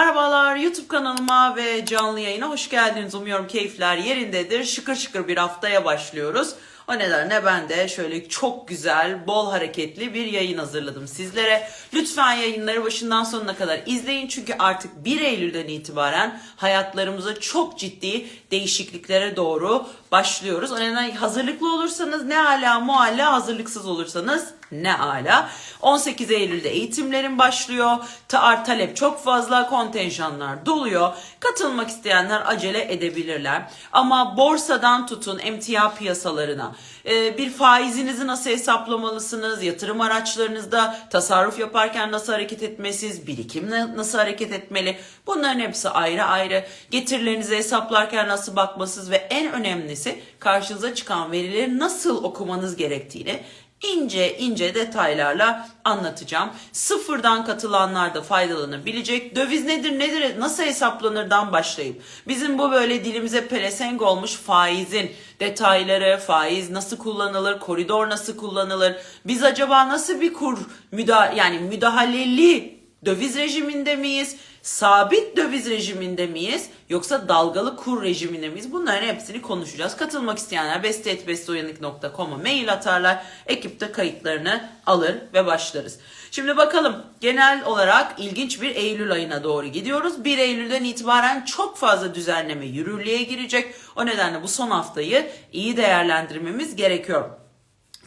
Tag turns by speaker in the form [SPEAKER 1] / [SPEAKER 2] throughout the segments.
[SPEAKER 1] Merhabalar YouTube kanalıma ve canlı yayına hoş geldiniz. Umuyorum keyifler yerindedir. Şıkır şıkır bir haftaya başlıyoruz. O nedenle ben de şöyle çok güzel, bol hareketli bir yayın hazırladım sizlere. Lütfen yayınları başından sonuna kadar izleyin. Çünkü artık 1 Eylül'den itibaren hayatlarımıza çok ciddi değişikliklere doğru başlıyoruz. O nedenle hazırlıklı olursanız ne ala mualla, hazırlıksız olursanız ne ala. 18 Eylül'de eğitimlerim başlıyor. Ta talep çok fazla, kontenjanlar doluyor. Katılmak isteyenler acele edebilirler. Ama borsadan tutun emtia piyasalarına, e, bir faizinizi nasıl hesaplamalısınız, yatırım araçlarınızda tasarruf yaparken nasıl hareket etmesiz, birikim na- nasıl hareket etmeli, bunların hepsi ayrı ayrı. Getirilerinizi hesaplarken nasıl bakmasız ve en önemlisi karşınıza çıkan verileri nasıl okumanız gerektiğini ince ince detaylarla anlatacağım. Sıfırdan katılanlar da faydalanabilecek. Döviz nedir nedir nasıl hesaplanırdan başlayıp bizim bu böyle dilimize pelesenk olmuş faizin detayları, faiz nasıl kullanılır, koridor nasıl kullanılır, biz acaba nasıl bir kur müda yani müdahaleli döviz rejiminde miyiz? Sabit döviz rejiminde miyiz? Yoksa dalgalı kur rejiminde miyiz? Bunların hepsini konuşacağız. Katılmak isteyenler beste.besteuyanık.com'a mail atarlar. Ekip de kayıtlarını alır ve başlarız. Şimdi bakalım genel olarak ilginç bir Eylül ayına doğru gidiyoruz. 1 Eylül'den itibaren çok fazla düzenleme yürürlüğe girecek. O nedenle bu son haftayı iyi değerlendirmemiz gerekiyor.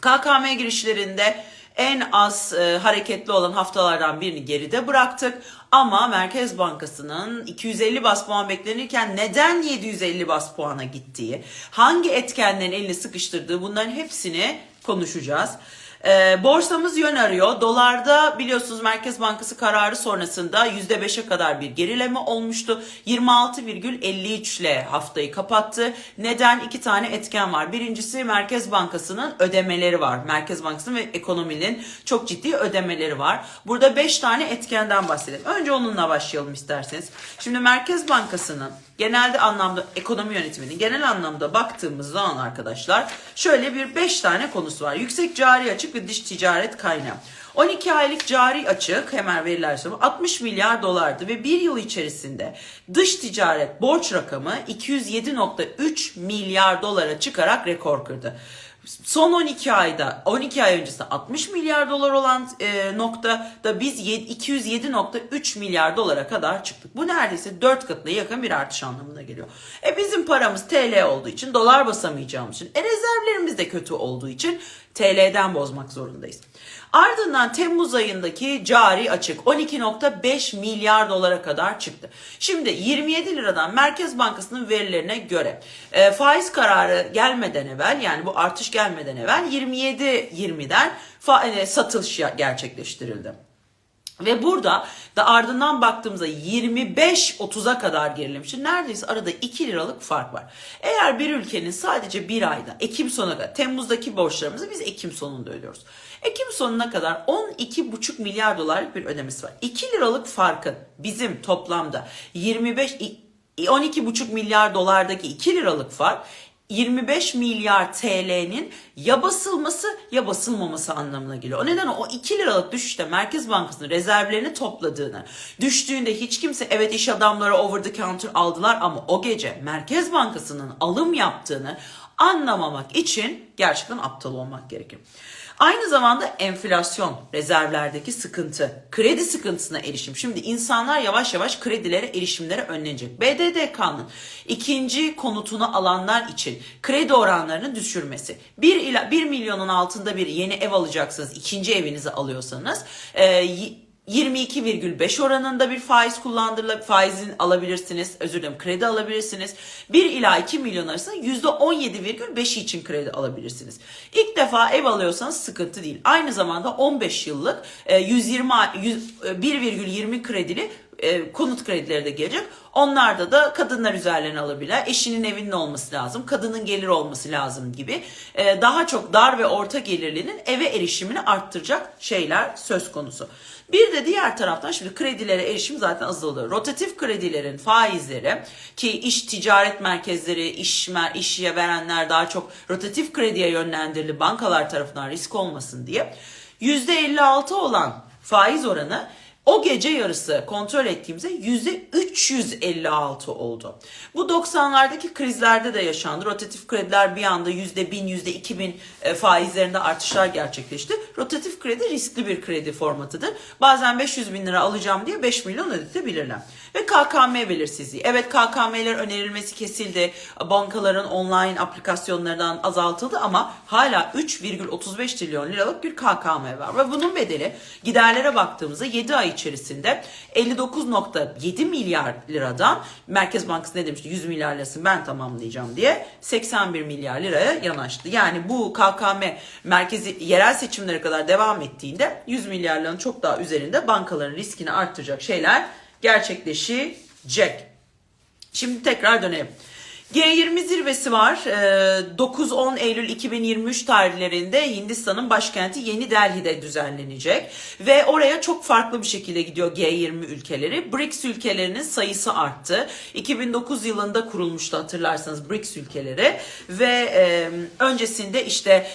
[SPEAKER 1] KKM girişlerinde en az e, hareketli olan haftalardan birini geride bıraktık. Ama Merkez Bankası'nın 250 bas puan beklenirken neden 750 bas puana gittiği, hangi etkenlerin elini sıkıştırdığı bunların hepsini konuşacağız. E, borsamız yön arıyor. Dolarda biliyorsunuz Merkez Bankası kararı sonrasında %5'e kadar bir gerileme olmuştu. 26,53 ile haftayı kapattı. Neden? iki tane etken var. Birincisi Merkez Bankası'nın ödemeleri var. Merkez Bankası'nın ve ekonominin çok ciddi ödemeleri var. Burada 5 tane etkenden bahsedelim. Önce onunla başlayalım isterseniz. Şimdi Merkez Bankası'nın genelde anlamda ekonomi yönetiminin genel anlamda baktığımız zaman arkadaşlar şöyle bir 5 tane konusu var. Yüksek cari açık ve dış ticaret kaynağı. 12 aylık cari açık hemen veriler söyleyeyim 60 milyar dolardı ve bir yıl içerisinde dış ticaret borç rakamı 207.3 milyar dolara çıkarak rekor kırdı. Son 12 ayda 12 ay öncesinde 60 milyar dolar olan e, noktada biz 207.3 milyar dolara kadar çıktık. Bu neredeyse 4 katına yakın bir artış anlamına geliyor. E bizim paramız TL olduğu için dolar basamayacağımız için e rezervlerimiz de kötü olduğu için TL'den bozmak zorundayız. Ardından Temmuz ayındaki cari açık 12.5 milyar dolara kadar çıktı. Şimdi 27 liradan Merkez Bankası'nın verilerine göre e, faiz kararı gelmeden evvel yani bu artış gelmeden evvel 27-20'den fa- e, satış gerçekleştirildi. Ve burada da ardından baktığımızda 25-30'a kadar gerilemiş. Neredeyse arada 2 liralık fark var. Eğer bir ülkenin sadece bir ayda Ekim sonuna kadar Temmuz'daki borçlarımızı biz Ekim sonunda ödüyoruz. Ekim sonuna kadar 12,5 milyar dolarlık bir ödemesi var. 2 liralık farkın bizim toplamda 25 12,5 milyar dolardaki 2 liralık fark 25 milyar TL'nin ya basılması ya basılmaması anlamına geliyor. O nedenle o 2 liralık düşüşte Merkez Bankası'nın rezervlerini topladığını, düştüğünde hiç kimse evet iş adamları over the counter aldılar ama o gece Merkez Bankası'nın alım yaptığını anlamamak için gerçekten aptal olmak gerekir. Aynı zamanda enflasyon, rezervlerdeki sıkıntı, kredi sıkıntısına erişim. Şimdi insanlar yavaş yavaş kredilere erişimlere önlenecek. BDDK'nın ikinci konutunu alanlar için kredi oranlarını düşürmesi. 1 ila 1 milyonun altında bir yeni ev alacaksınız, ikinci evinizi alıyorsanız e, 22,5 oranında bir faiz kullandırıla faizin alabilirsiniz. Özür dilerim kredi alabilirsiniz. 1 ila 2 milyon arasında %17,5'i için kredi alabilirsiniz. İlk defa ev alıyorsanız sıkıntı değil. Aynı zamanda 15 yıllık e, 120 100, e, 1,20 kredili e, konut kredileri de gelecek. Onlarda da kadınlar üzerlerine alabilir. Eşinin evinin olması lazım, kadının gelir olması lazım gibi e, daha çok dar ve orta gelirlinin eve erişimini arttıracak şeyler söz konusu. Bir de diğer taraftan şimdi kredilere erişim zaten azalıyor. Rotatif kredilerin faizleri ki iş ticaret merkezleri, iş, mer, işe verenler daha çok rotatif krediye yönlendirildi bankalar tarafından risk olmasın diye. %56 olan faiz oranı O gece yarısı kontrol ettiğimizde %356 oldu. Bu 90'lardaki krizlerde de yaşandı. Rotatif krediler bir anda %1000, %2000 e, faizlerinde artışlar gerçekleşti. Rotatif kredi riskli bir kredi formatıdır. Bazen 500 bin lira alacağım diye 5 milyon ödetebilirler. Ve KKM belirsizliği. Evet KKM'ler önerilmesi kesildi. Bankaların online aplikasyonlarından azaltıldı ama hala 3,35 trilyon liralık bir KKM var. Ve bunun bedeli giderlere baktığımızda 7 ay içerisinde 59.7 milyar liradan Merkez Bankası ne demişti 100 milyar lirasını ben tamamlayacağım diye 81 milyar liraya yanaştı. Yani bu KKM merkezi yerel seçimlere kadar devam ettiğinde 100 milyar liranın çok daha üzerinde bankaların riskini arttıracak şeyler gerçekleşecek. Şimdi tekrar dönelim. G20 zirvesi var. Ee, 9-10 Eylül 2023 tarihlerinde Hindistan'ın başkenti Yeni Delhi'de düzenlenecek. Ve oraya çok farklı bir şekilde gidiyor G20 ülkeleri. BRICS ülkelerinin sayısı arttı. 2009 yılında kurulmuştu hatırlarsanız BRICS ülkeleri. Ve öncesinde işte...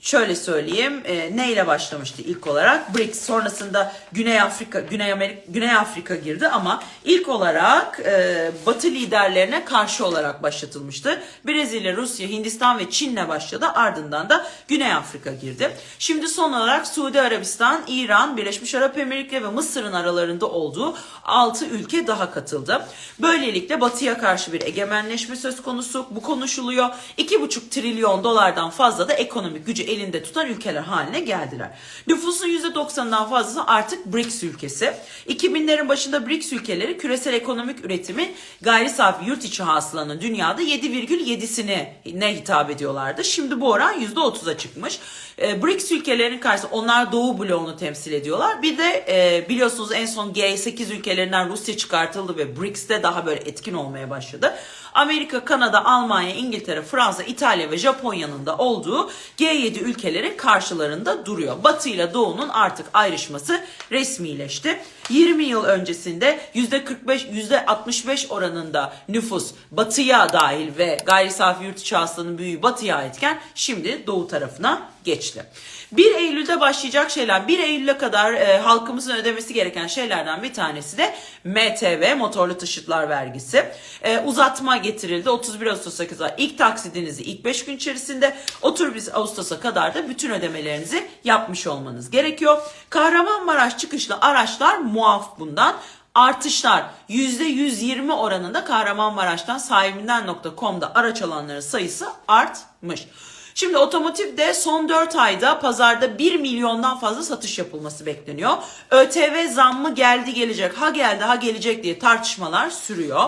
[SPEAKER 1] Şöyle söyleyeyim e, neyle başlamıştı ilk olarak BRICS sonrasında Güney Afrika Güney Amerika Güney Afrika girdi ama ilk olarak e, Batı liderlerine karşı olarak başlatılmıştı. Brezilya, Rusya, Hindistan ve Çin'le başladı ardından da Güney Afrika girdi. Şimdi son olarak Suudi Arabistan, İran, Birleşmiş Arap Emirlikleri ve Mısır'ın aralarında olduğu 6 ülke daha katıldı. Böylelikle Batı'ya karşı bir egemenleşme söz konusu. Bu konuşuluyor. 2,5 trilyon dolardan fazla da ekonomik gücü elinde tutan ülkeler haline geldiler. Nüfusun %90'dan fazlası artık BRICS ülkesi. 2000'lerin başında BRICS ülkeleri küresel ekonomik üretimin gayri safi yurt içi hasılanın dünyada 7,7'sini ne hitap ediyorlardı. Şimdi bu oran %30'a çıkmış. E, BRICS ülkelerinin karşısında onlar Doğu bloğunu temsil ediyorlar. Bir de e, biliyorsunuz en son G8 ülkelerinden Rusya çıkartıldı ve BRICS'te daha böyle etkin olmaya başladı. Amerika, Kanada, Almanya, İngiltere, Fransa, İtalya ve Japonya'nın da olduğu G7 ülkeleri karşılarında duruyor. Batı ile Doğu'nun artık ayrışması resmileşti. 20 yıl öncesinde %45, %65 oranında nüfus batıya dahil ve gayri safi yurt içi hasılanın büyüğü batıya aitken şimdi doğu tarafına geçti. 1 Eylül'de başlayacak şeyler 1 Eylül'e kadar e, halkımızın ödemesi gereken şeylerden bir tanesi de MTV motorlu taşıtlar vergisi. E, uzatma getirildi 31 Ağustos'a kadar ilk taksidinizi ilk 5 gün içerisinde 31 Ağustos'a kadar da bütün ödemelerinizi yapmış olmanız gerekiyor. Kahramanmaraş çıkışlı araçlar muaf bundan artışlar %120 oranında Kahramanmaraş'tan sahibinden.com'da araç alanların sayısı artmış. Şimdi otomotivde son 4 ayda pazarda 1 milyondan fazla satış yapılması bekleniyor. ÖTV zammı geldi gelecek, ha geldi ha gelecek diye tartışmalar sürüyor.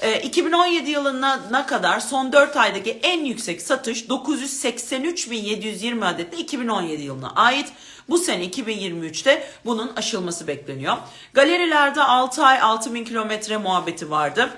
[SPEAKER 1] E, 2017 yılına kadar son 4 aydaki en yüksek satış 983.720 adetle 2017 yılına ait. Bu sene 2023'te bunun aşılması bekleniyor. Galerilerde 6 ay 6000 kilometre muhabbeti vardı.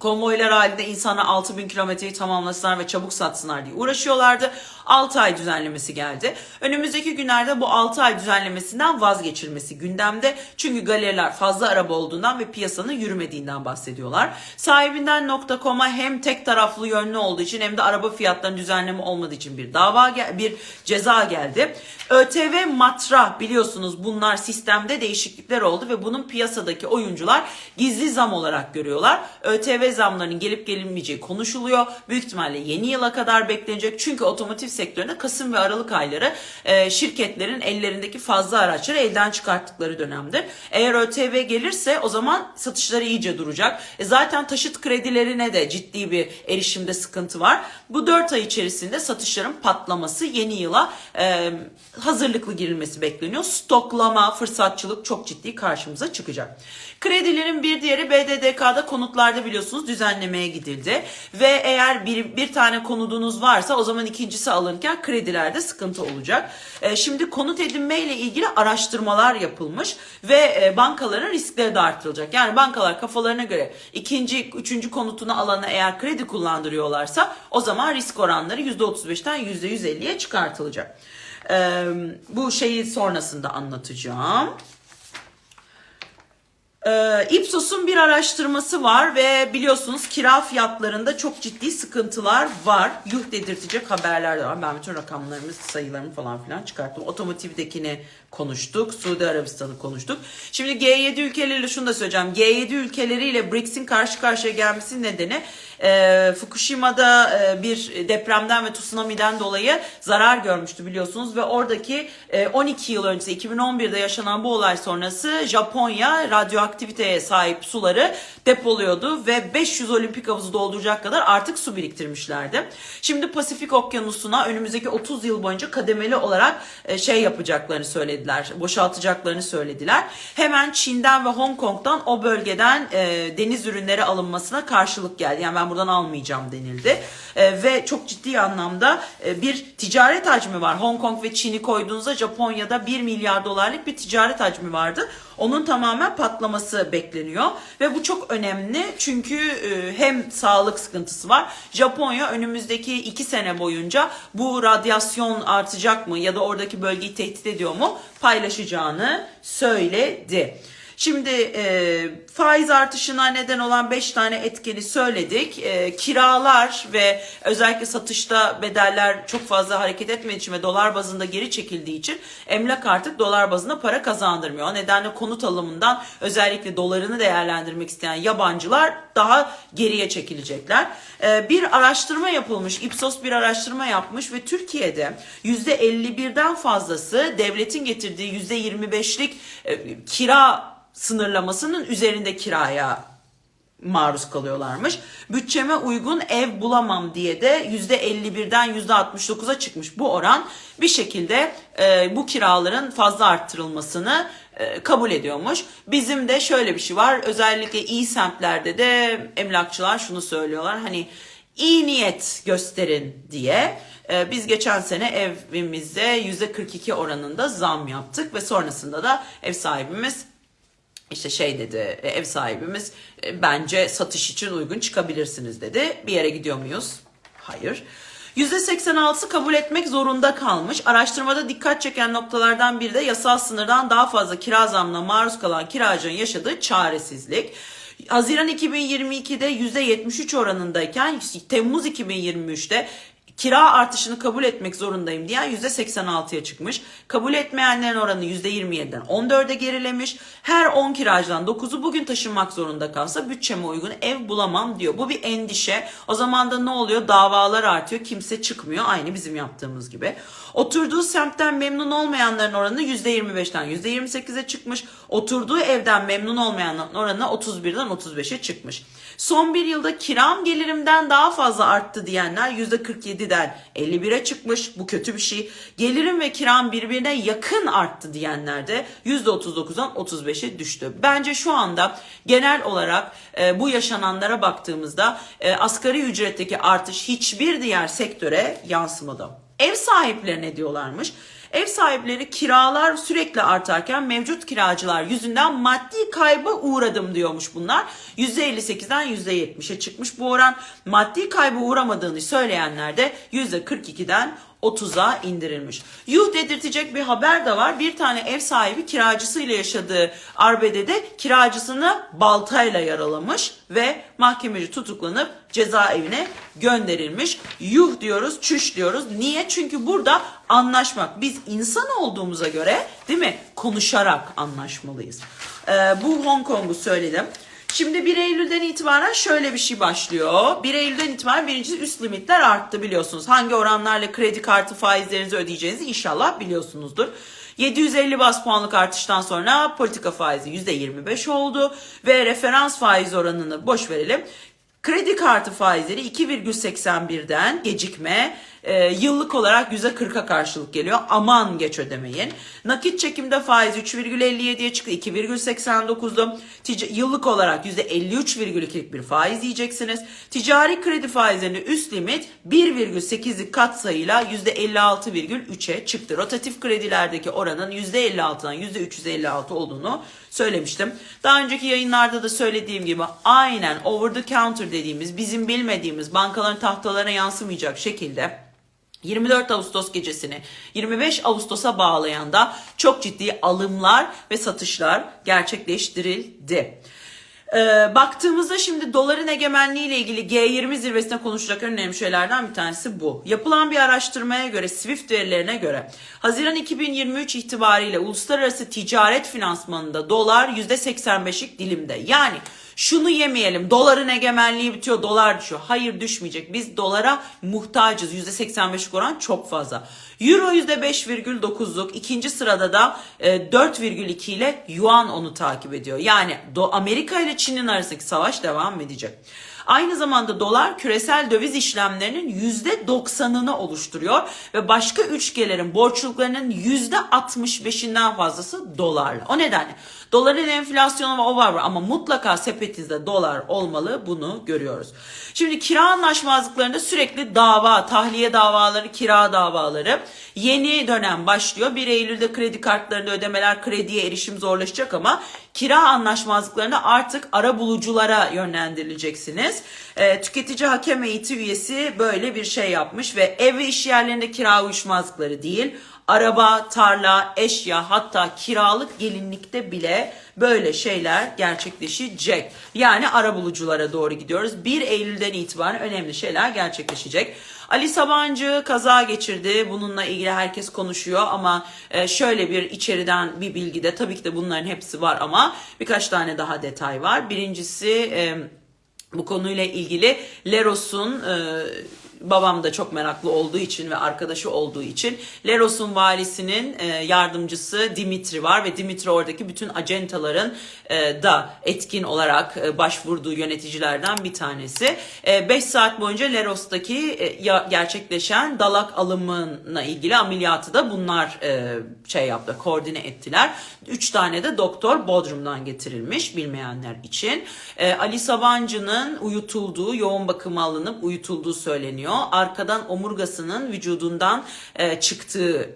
[SPEAKER 1] Konvoylar halinde insana 6000 kilometreyi tamamlasınlar ve çabuk satsınlar diye uğraşıyorlardı. 6 ay düzenlemesi geldi. Önümüzdeki günlerde bu 6 ay düzenlemesinden vazgeçilmesi gündemde. Çünkü galeriler fazla araba olduğundan ve piyasanın yürümediğinden bahsediyorlar. Sahibinden.com'a hem tek taraflı yönlü olduğu için hem de araba fiyatlarının düzenleme olmadığı için bir dava bir ceza geldi. ÖTV matra biliyorsunuz bunlar sistemde değişiklikler oldu ve bunun piyasadaki oyuncular gizli zam olarak görüyorlar. ÖTV zamlarının gelip gelinmeyeceği konuşuluyor. Büyük ihtimalle yeni yıla kadar beklenecek. Çünkü otomotiv sektöründe Kasım ve Aralık ayları e, şirketlerin ellerindeki fazla araçları elden çıkarttıkları dönemdir. Eğer ÖTV gelirse o zaman satışları iyice duracak. E, zaten taşıt kredilerine de ciddi bir erişimde sıkıntı var. Bu 4 ay içerisinde satışların patlaması yeni yıla e, hazırlıklı girilmesi bekleniyor. Stoklama, fırsatçılık çok ciddi karşımıza çıkacak. Kredilerin bir diğeri BDDK'da konutlarda biliyorsunuz düzenlemeye gidildi. Ve eğer bir, bir tane konudunuz varsa o zaman ikincisi alınırken kredilerde sıkıntı olacak. E, şimdi konut edinme ile ilgili araştırmalar yapılmış ve e, bankaların riskleri de artırılacak. Yani bankalar kafalarına göre ikinci, üçüncü konutunu alana eğer kredi kullandırıyorlarsa o zaman risk oranları %35'ten %150'ye çıkartılacak. E, bu şeyi sonrasında anlatacağım. Ee, Ipsos'un bir araştırması var ve biliyorsunuz kira fiyatlarında çok ciddi sıkıntılar var. Yuh dedirtecek haberler var. Ben bütün rakamlarımı, sayılarımı falan filan çıkarttım. Otomotivdekini konuştuk. Suudi Arabistan'ı konuştuk. Şimdi G7 ülkeleriyle şunu da söyleyeceğim. G7 ülkeleriyle BRICS'in karşı karşıya gelmesinin nedeni e, Fukushima'da e, bir depremden ve tsunami'den dolayı zarar görmüştü biliyorsunuz ve oradaki e, 12 yıl öncesi 2011'de yaşanan bu olay sonrası Japonya radyoaktiviteye sahip suları depoluyordu ve 500 olimpik havuzu dolduracak kadar artık su biriktirmişlerdi. Şimdi Pasifik Okyanusu'na önümüzdeki 30 yıl boyunca kademeli olarak e, şey yapacaklarını söylediler. Boşaltacaklarını söylediler. Hemen Çin'den ve Hong Kong'dan o bölgeden e, deniz ürünleri alınmasına karşılık geldi. Yani ben buradan almayacağım denildi. E, ve çok ciddi anlamda e, bir ticaret hacmi var. Hong Kong ve Çin'i koyduğunuzda Japonya'da 1 milyar dolarlık bir ticaret hacmi vardı. Onun tamamen patlaması bekleniyor ve bu çok önemli çünkü e, hem sağlık sıkıntısı var. Japonya önümüzdeki iki sene boyunca bu radyasyon artacak mı ya da oradaki bölgeyi tehdit ediyor mu paylaşacağını söyledi. Şimdi e, faiz artışına neden olan 5 tane etkeni söyledik. E, kiralar ve özellikle satışta bedeller çok fazla hareket etmediği için ve dolar bazında geri çekildiği için emlak artık dolar bazında para kazandırmıyor. O nedenle konut alımından özellikle dolarını değerlendirmek isteyen yabancılar daha geriye çekilecekler. E, bir araştırma yapılmış, Ipsos bir araştırma yapmış ve Türkiye'de %51'den fazlası devletin getirdiği %25'lik e, kira sınırlamasının üzerinde kiraya maruz kalıyorlarmış. Bütçeme uygun ev bulamam diye de %51'den %69'a çıkmış bu oran bir şekilde e, bu kiraların fazla arttırılmasını e, kabul ediyormuş. Bizim de şöyle bir şey var. Özellikle iyi semtlerde de emlakçılar şunu söylüyorlar. Hani iyi niyet gösterin diye. E, biz geçen sene evimizde %42 oranında zam yaptık ve sonrasında da ev sahibimiz işte şey dedi e, ev sahibimiz e, bence satış için uygun çıkabilirsiniz dedi. Bir yere gidiyor muyuz? Hayır. %86'sı kabul etmek zorunda kalmış. Araştırmada dikkat çeken noktalardan biri de yasal sınırdan daha fazla kira zamına maruz kalan kiracının yaşadığı çaresizlik. Haziran 2022'de %73 oranındayken Temmuz 2023'te kira artışını kabul etmek zorundayım diyen %86'ya çıkmış. Kabul etmeyenlerin oranı %27'den 14'e gerilemiş. Her 10 kiracıdan 9'u bugün taşınmak zorunda kalsa bütçeme uygun ev bulamam diyor. Bu bir endişe. O zaman da ne oluyor? Davalar artıyor. Kimse çıkmıyor. Aynı bizim yaptığımız gibi. Oturduğu semtten memnun olmayanların oranı %25'ten %28'e çıkmış. Oturduğu evden memnun olmayanların oranı 31'den 35'e çıkmış. Son bir yılda kiram gelirimden daha fazla arttı diyenler %47'den 51'e çıkmış. Bu kötü bir şey. Gelirim ve kiram birbirine yakın arttı diyenler de %39'dan 35'e düştü. Bence şu anda genel olarak e, bu yaşananlara baktığımızda e, asgari ücretteki artış hiçbir diğer sektöre yansımadı. Ev sahipleri ne diyorlarmış? Ev sahipleri kiralar sürekli artarken mevcut kiracılar yüzünden maddi kayba uğradım diyormuş bunlar. %58'den %70'e çıkmış bu oran. Maddi kayba uğramadığını söyleyenler de %42'den 30'a indirilmiş. Yuh dedirtecek bir haber de var. Bir tane ev sahibi kiracısıyla yaşadığı arbedede kiracısını baltayla yaralamış ve mahkemeci tutuklanıp cezaevine gönderilmiş. Yuh diyoruz, çüş diyoruz. Niye? Çünkü burada anlaşmak. Biz insan olduğumuza göre değil mi? Konuşarak anlaşmalıyız. Ee, bu Hong Kong'u söyledim. Şimdi 1 Eylül'den itibaren şöyle bir şey başlıyor. 1 Eylül'den itibaren birincisi üst limitler arttı biliyorsunuz. Hangi oranlarla kredi kartı faizlerinizi ödeyeceğinizi inşallah biliyorsunuzdur. 750 bas puanlık artıştan sonra politika faizi %25 oldu ve referans faiz oranını boş verelim. Kredi kartı faizleri 2,81'den gecikme e, yıllık olarak %40'a karşılık geliyor. Aman geç ödemeyin. Nakit çekimde faiz 3,57'ye çıktı. 2,89'du. Tic- yıllık olarak %53,2'lik bir faiz yiyeceksiniz. Ticari kredi faizlerinin üst limit 1,8'lik katsayıyla %56,3'e çıktı. Rotatif kredilerdeki oranın %56'dan %356 olduğunu söylemiştim. Daha önceki yayınlarda da söylediğim gibi aynen over the counter dediğimiz bizim bilmediğimiz bankaların tahtalarına yansımayacak şekilde 24 Ağustos gecesini 25 Ağustos'a bağlayan da çok ciddi alımlar ve satışlar gerçekleştirildi. Ee, baktığımızda şimdi doların egemenliği ile ilgili G20 zirvesinde konuşacak önemli şeylerden bir tanesi bu. Yapılan bir araştırmaya göre Swift verilerine göre Haziran 2023 itibariyle uluslararası ticaret finansmanında dolar %85'lik dilimde. Yani şunu yemeyelim doların egemenliği bitiyor dolar düşüyor. Hayır düşmeyecek biz dolara muhtacız %85'lik oran çok fazla. Euro %5,9'luk ikinci sırada da e, 4,2 ile Yuan onu takip ediyor. Yani Amerika ile Çin'in arasındaki savaş devam edecek. Aynı zamanda dolar küresel döviz işlemlerinin %90'ını oluşturuyor ve başka üçgelerin borçluluklarının %65'inden fazlası dolarla. O nedenle doların enflasyonu ve o var ama mutlaka sepetinizde dolar olmalı bunu görüyoruz. Şimdi kira anlaşmazlıklarında sürekli dava, tahliye davaları, kira davaları yeni dönem başlıyor. 1 Eylül'de kredi kartlarında ödemeler, krediye erişim zorlaşacak ama kira anlaşmazlıklarında artık ara buluculara yönlendirileceksiniz. Ee, tüketici hakem heyeti üyesi böyle bir şey yapmış ve ev ve iş yerlerinde kira uyuşmazlıkları değil, araba, tarla, eşya hatta kiralık gelinlikte bile böyle şeyler gerçekleşecek. Yani arabuluculara doğru gidiyoruz. 1 Eylül'den itibaren önemli şeyler gerçekleşecek. Ali Sabancı kaza geçirdi. Bununla ilgili herkes konuşuyor ama e, şöyle bir içeriden bir bilgi de tabii ki de bunların hepsi var ama birkaç tane daha detay var. Birincisi e, bu konuyla ilgili Leros'un e, babam da çok meraklı olduğu için ve arkadaşı olduğu için Leros'un valisinin e, yardımcısı Dimitri var ve Dimitri oradaki bütün acentaların e, da etkin olarak e, başvurduğu yöneticilerden bir tanesi. 5 saat boyunca Leros'taki gerçekleşen dalak alımına ilgili ameliyatı da bunlar şey yaptı, koordine ettiler. 3 tane de doktor Bodrum'dan getirilmiş bilmeyenler için. Ali Sabancı'nın uyutulduğu, yoğun bakıma alınıp uyutulduğu söyleniyor. Arkadan omurgasının vücudundan e, çıktığı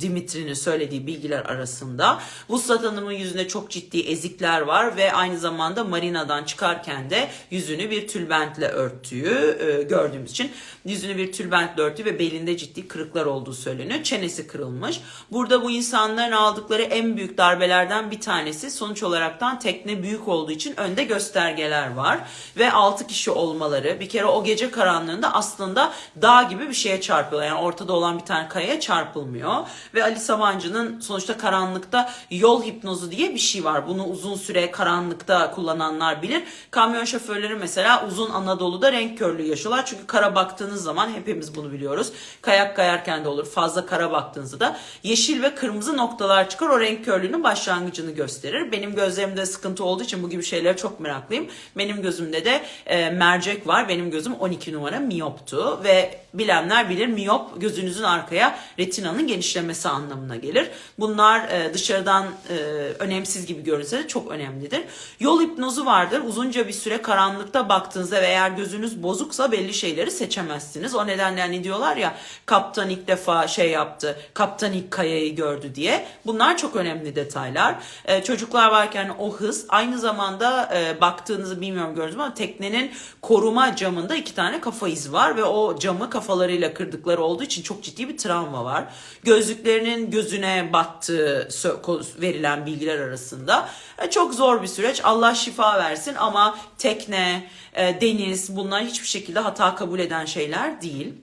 [SPEAKER 1] Dimitri'nin söylediği bilgiler arasında. Vuslat Hanım'ın yüzünde çok ciddi ezikler var ve aynı zamanda marinadan çıkarken de yüzünü bir tülbentle örttüğü e, gördüğümüz için yüzünü bir tülbentle örttüğü ve belinde ciddi kırıklar olduğu söyleniyor. Çenesi kırılmış. Burada bu insanların aldıkları en büyük darbelerden bir tanesi sonuç olaraktan tekne büyük olduğu için önde göstergeler var ve 6 kişi olmaları bir kere o gece karanlığında aslında dağ gibi bir şeye çarpıyorlar. Yani ortada olan bir tane kayaya çarpılmıyor ve Ali Sabancı'nın sonuçta karanlıkta yol hipnozu diye bir şey var. Bunu uzun süre karanlıkta kullananlar bilir. Kamyon şoförleri mesela uzun Anadolu'da renk körlüğü yaşıyorlar. Çünkü kara baktığınız zaman hepimiz bunu biliyoruz. Kayak kayarken de olur. Fazla kara baktığınızda da yeşil ve kırmızı noktalar çıkar. O renk körlüğünün başlangıcını gösterir. Benim gözlerimde sıkıntı olduğu için bu gibi şeylere çok meraklıyım. Benim gözümde de e, mercek var. Benim gözüm 12 numara miyoptu ve bilenler bilir miyop gözünüzün arkaya retinanın genişlemesi anlamına gelir. Bunlar e, dışarıdan e, önemsiz gibi görünse de çok önemlidir. Yol hipnozu vardır. Uzunca bir süre karanlıkta baktığınızda ve eğer gözünüz bozuksa belli şeyleri seçemezsiniz. O nedenle hani diyorlar ya kaptan ilk defa şey yaptı. Kaptan ilk kayayı gördü diye. Bunlar çok önemli detaylar. E, çocuklar varken o hız aynı zamanda e, baktığınızı bilmiyorum gördünüz mü ama teknenin koruma camında iki tane kafa izi var ve o camı kafalarıyla kırdıkları olduğu için çok ciddi bir travma var. Gözlüklerinin gözüne battığı verilen bilgiler arasında. E, çok zor bir süreç. Allah şifa versin ama tekne, e, deniz bunlar hiçbir şekilde hata kabul eden şeyler değil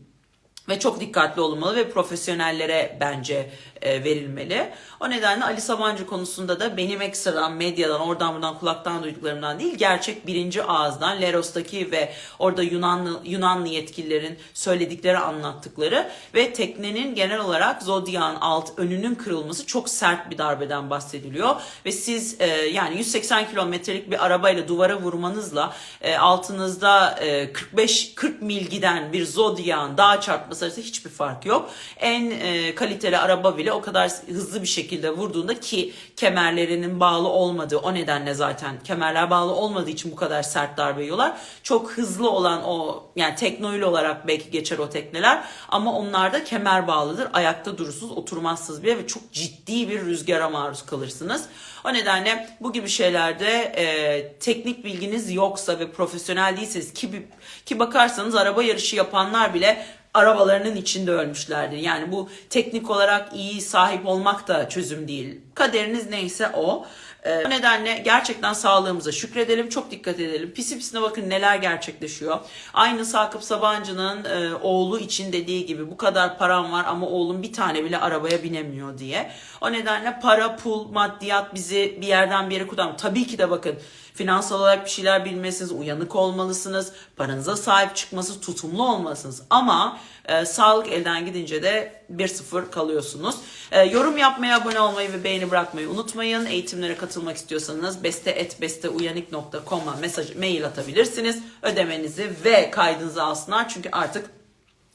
[SPEAKER 1] ve çok dikkatli olunmalı ve profesyonellere bence verilmeli. O nedenle Ali Sabancı konusunda da benim ekstradan medyadan oradan buradan kulaktan duyduklarımdan değil gerçek birinci ağızdan Leros'taki ve orada Yunanlı Yunanlı yetkililerin söyledikleri anlattıkları ve teknenin genel olarak Zodiac'ın alt önünün kırılması çok sert bir darbeden bahsediliyor ve siz e, yani 180 kilometrelik bir arabayla duvara vurmanızla e, altınızda e, 45 40 mil giden bir Zodiac'ın dağ çarpması arasında hiçbir fark yok. En e, kaliteli araba bile o kadar hızlı bir şekilde vurduğunda ki kemerlerinin bağlı olmadığı o nedenle zaten kemerler bağlı olmadığı için bu kadar sert darbe yiyorlar. Çok hızlı olan o yani teknoloji olarak belki geçer o tekneler ama onlarda kemer bağlıdır. Ayakta durursunuz, oturmazsınız bile ve çok ciddi bir rüzgara maruz kalırsınız. O nedenle bu gibi şeylerde e, teknik bilginiz yoksa ve profesyonel değilseniz ki, ki bakarsanız araba yarışı yapanlar bile arabalarının içinde ölmüşlerdir. Yani bu teknik olarak iyi sahip olmak da çözüm değil. Kaderiniz neyse o. Ee, o nedenle gerçekten sağlığımıza şükredelim, çok dikkat edelim. Pisi pisine bakın neler gerçekleşiyor. Aynı Sakıp Sabancı'nın e, oğlu için dediği gibi bu kadar param var ama oğlum bir tane bile arabaya binemiyor diye. O nedenle para, pul, maddiyat bizi bir yerden bir yere kurtarmıyor. Tabii ki de bakın finansal olarak bir şeyler bilmesiniz, uyanık olmalısınız, paranıza sahip çıkması, tutumlu olmalısınız. Ama e, sağlık elden gidince de 1-0 kalıyorsunuz. E, yorum yapmayı, abone olmayı ve beğeni bırakmayı unutmayın. Eğitimlere katılmak istiyorsanız beste.besteuyanık.com'a mesaj, mail atabilirsiniz. Ödemenizi ve kaydınızı alsınlar. Çünkü artık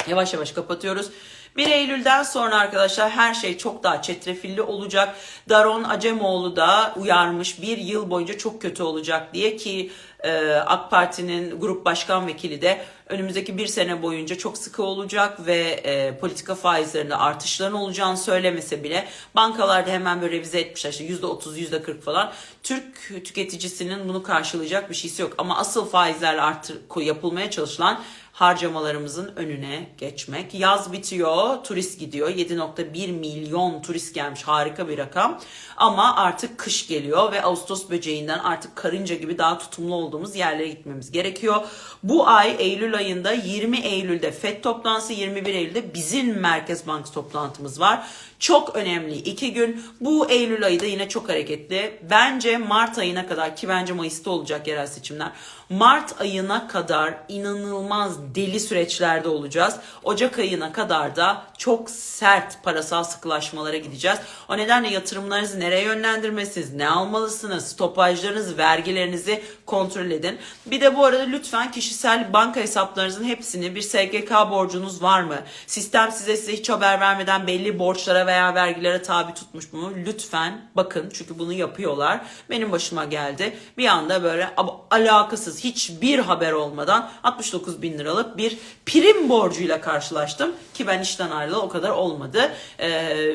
[SPEAKER 1] Yavaş yavaş kapatıyoruz. 1 Eylül'den sonra arkadaşlar her şey çok daha çetrefilli olacak. Daron Acemoğlu da uyarmış bir yıl boyunca çok kötü olacak diye ki e, AK Parti'nin grup başkan vekili de önümüzdeki bir sene boyunca çok sıkı olacak ve e, politika faizlerinde artışların olacağını söylemese bile bankalarda hemen böyle revize etmişler işte %30 %40 falan. Türk tüketicisinin bunu karşılayacak bir şeysi yok ama asıl faizlerle artır yapılmaya çalışılan harcamalarımızın önüne geçmek. Yaz bitiyor, turist gidiyor. 7.1 milyon turist gelmiş. Harika bir rakam. Ama artık kış geliyor ve Ağustos böceğinden artık karınca gibi daha tutumlu olduğumuz yerlere gitmemiz gerekiyor. Bu ay Eylül ayında 20 Eylül'de FED toplantısı, 21 Eylül'de bizim Merkez Bankası toplantımız var. Çok önemli iki gün. Bu Eylül ayı da yine çok hareketli. Bence Mart ayına kadar ki bence Mayıs'ta olacak yerel seçimler. Mart ayına kadar inanılmaz deli süreçlerde olacağız. Ocak ayına kadar da çok sert parasal sıkılaşmalara gideceğiz. O nedenle yatırımlarınızı nereye yönlendirmesiniz, ne almalısınız, stopajlarınızı, vergilerinizi kontrol edin. Bir de bu arada lütfen kişisel banka hesaplarınızın hepsini bir SGK borcunuz var mı? Sistem size size hiç haber vermeden belli borçlara veya vergilere tabi tutmuş mu? Lütfen bakın çünkü bunu yapıyorlar. Benim başıma geldi. Bir anda böyle alakasız hiçbir haber olmadan 69 bin liralık bir prim borcuyla karşılaştım. Ki ben işten ayrılalı o kadar olmadı. Ee,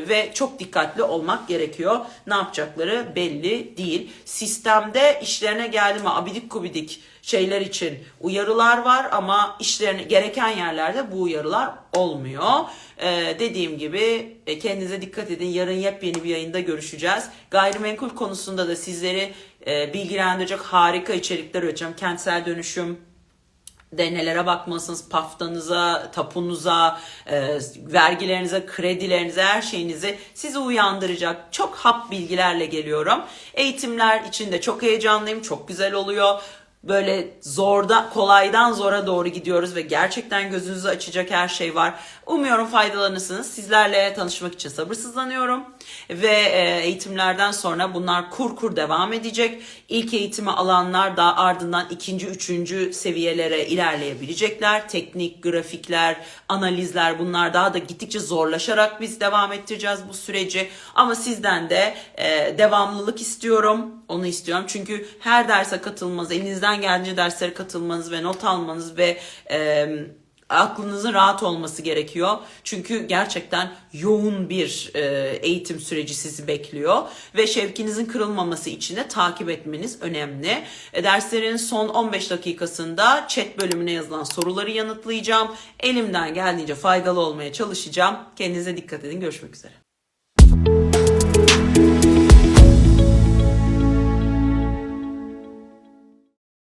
[SPEAKER 1] ve çok dikkatli olmak gerekiyor. Ne yapacakları belli değil. Sistemde işlerine geldi mi abidik gubidik şeyler için uyarılar var ama işlerine gereken yerlerde bu uyarılar olmuyor. Ee, dediğim gibi e, kendinize dikkat edin. Yarın yepyeni bir yayında görüşeceğiz. Gayrimenkul konusunda da sizleri e, bilgilendirecek harika içerikler üreteceğim. Kentsel dönüşüm, de nelere bakmalısınız paftanıza, tapunuza, e, vergilerinize, kredilerinize, her şeyinizi sizi uyandıracak çok hap bilgilerle geliyorum. Eğitimler için de çok heyecanlıyım, çok güzel oluyor. Böyle zorda, kolaydan zora doğru gidiyoruz ve gerçekten gözünüzü açacak her şey var. Umuyorum faydalanırsınız. Sizlerle tanışmak için sabırsızlanıyorum. Ve e, eğitimlerden sonra bunlar kur kur devam edecek. İlk eğitimi alanlar da ardından ikinci, üçüncü seviyelere ilerleyebilecekler. Teknik, grafikler, analizler bunlar daha da gittikçe zorlaşarak biz devam ettireceğiz bu süreci. Ama sizden de e, devamlılık istiyorum. Onu istiyorum. Çünkü her derse katılmanız, elinizden geldiğince derslere katılmanız ve not almanız ve e, aklınızın rahat olması gerekiyor. Çünkü gerçekten yoğun bir e, eğitim süreci sizi bekliyor ve şevkinizin kırılmaması için de takip etmeniz önemli. E, derslerin son 15 dakikasında chat bölümüne yazılan soruları yanıtlayacağım. Elimden geldiğince faydalı olmaya çalışacağım. Kendinize dikkat edin. Görüşmek üzere.